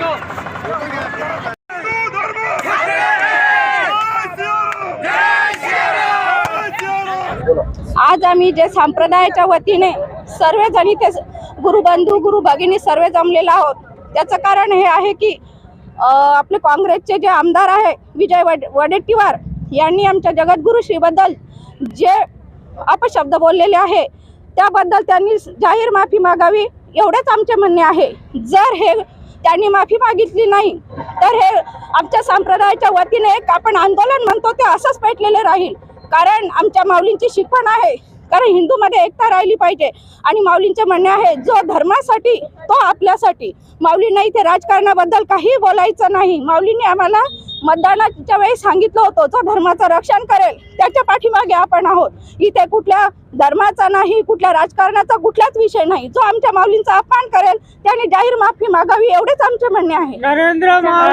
Go! आज आम्ही जे संप्रदायाच्या वतीने सर्वजण इथे गुरुबंधू गुरु भगिनी सर्व जमलेला आहोत. त्याचं कारण हे आहे की आपले काँग्रेसचे जे आमदार आहे विजय वड वडेट्टीवार यांनी आमच्या जगद्गुरु श्रीबद्दल जे अपशब्द बोललेले आहे त्याबद्दल त्यांनी जाहीर माफी मागावी एवढेच आमचे म्हणणे आहे. जर हे त्यांनी माफी मागितली नाही तर हे आमच्या संप्रदायाच्या वतीने एक आपण आंदोलन म्हणतो ते असंच पेटलेले राहील. कारण आमच्या माऊलींची शिकवण आहे. कारण हिंदूमध्ये एकता राहिली पाहिजे. आणि माऊलींचे म्हणणे आहे जो धर्मासाठी तो आपल्यासाठी. माऊलींना इथे राजकारणाबद्दल काही बोलायचं नाही. माऊलींनी आम्हाला मतदानाच्या वेळी सांगितलं होतं जो धर्माचं रक्षण करेल त्याच्या पाठीमागे आपण आहोत. इथे कुठल्या धर्माचा नाही कुठल्या राजकारणाचा कुठलाच विषय नाही. जो आमच्या माऊलींचा अपमान करेल त्याने जाहीर माफी मागावी एवढेच आमचे म्हणणे आहे. नरेंद्र